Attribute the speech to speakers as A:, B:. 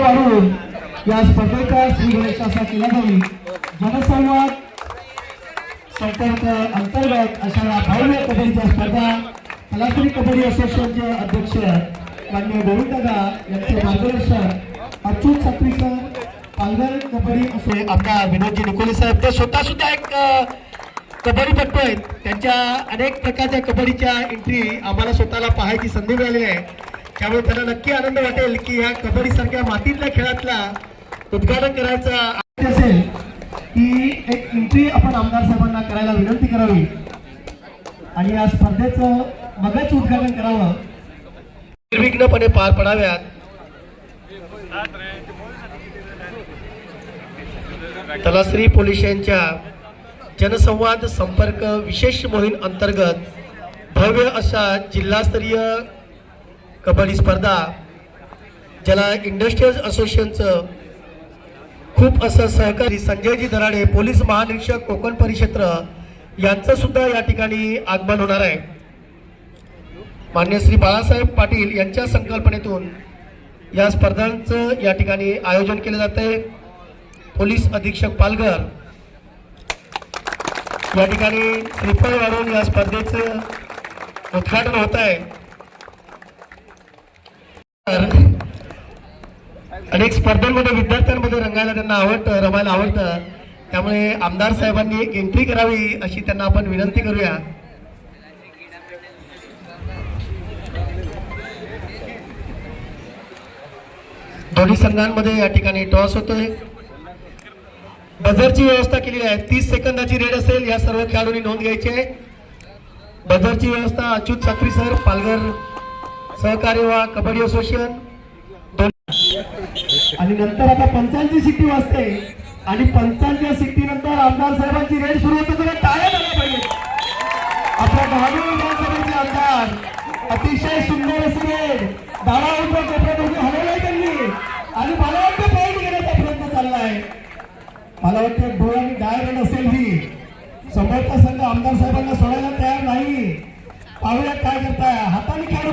A: वाढवून या स्पर्धेचा श्री गणेश असा केला जाईल. जनसंवाद संपर्क अंतर्गत अशा या भव्य कबड्डीच्या स्पर्धा कलाश्री कबड्डी असोसिएशनचे अध्यक्ष मान्य गोविंद यांचे मार्गदर्शन अच्युत सक्रीकर पालघर कबड्डी असो आमदार विनोदजी निकोले साहेब ते स्वतः सुद्धा एक कबड्डी कबड्डीपट्टू आहेत. त्यांच्या अनेक प्रकारच्या कबड्डीच्या एंट्री आम्हाला स्वतःला पाहायची संधी मिळालेली आहे. त्यामुळे त्यांना नक्की आनंद वाटेल की ह्या कबड्डी सारख्या मातीतल्या खेळातला उद्घाटन करायचं असेल की एक एंट्री आपण आमदार साहेबांना करायला विनंती करावी. आणि या स्पर्धेचं मगच उद्घाटन करावं. निर्विघ्नपणे पार पडाव्यात. तलाश्री पोलीस यांच्या जनसंवाद संपर्क विशेष मोहीम अंतर्गत भव्य अशा जिल्हास्तरीय कबड्डी स्पर्धा ज्याला इंडस्ट्रीयल असोसिएशनचं खूप असं सहकारी संजयजी दराडे पोलीस महानिरीक्षक कोकण परिक्षेत्र यांचं सुद्धा या ठिकाणी आगमन होणार आहे. मान्य श्री बाळासाहेब पाटील यांच्या संकल्पनेतून या स्पर्धांचं या ठिकाणी आयोजन केलं जात आहे. पोलीस अधीक्षक पालघर या ठिकाणी श्रीफळ वाढवून या स्पर्धेचं उद्घाटन होत आहे. अनेक स्पर्धांमध्ये विद्यार्थ्यांमध्ये रंगायला त्यांना आवडतं रमायला आवडतं. त्यामुळे आमदार साहेबांनी एक एंट्री करावी अशी त्यांना आपण विनंती करूया. दोन्ही संघांमध्ये या ठिकाणी टॉस होतोय. बझरची व्यवस्था केलेली आहे. तीस सेकंदाची रेड असेल या सर्व खेळाडूंनी नोंद घ्यायची आहे. बझरची व्यवस्था अच्युत साखरी सर पालघर सहकार्य वा कबड्डी असोसिएशन. आणि नंतर आता पंचांची शिट्टी वाजते. आणि पंचांच्या शिट्टीनंतर आमदार साहेबांची रेड सुरू होते तर टाळ्या झाल्या पाहिजे आपल्या महादेव विधानसभेचे आमदार अतिशय सुंदर असे रेड. दाडा उभं कोपऱ्यात हलवलाय त्यांनी. आणि मला वाटतं पॉईंट घेण्याचा प्रयत्न चाललाय. मला वाटतं डोळ्यांनी डाय रन असेल ही. समोरचा संघ आमदार साहेबांना सोडायला तयार नाही. पाहूया काय करताय. हाताने खेळाडू